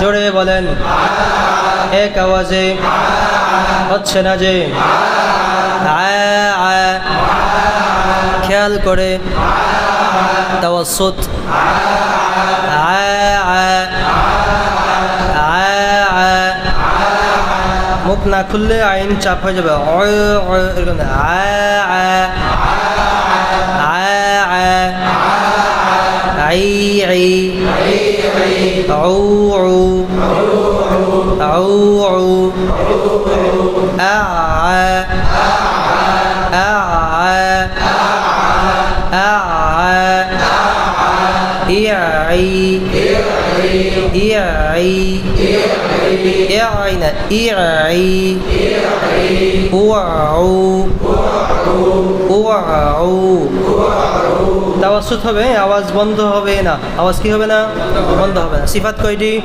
জোরে বলেন এক আওয়াজে হচ্ছে না যে। খেয়াল করে তাওয়াসুত। মুখ না খুললে আইন চাপ হয়ে যাবে এরকম। আই, আই। আউ, হবে আওয়াজ বন্ধ হবে না। আওয়াজ কি হবে না? বন্ধ হবে না। সিফাত কয়টি?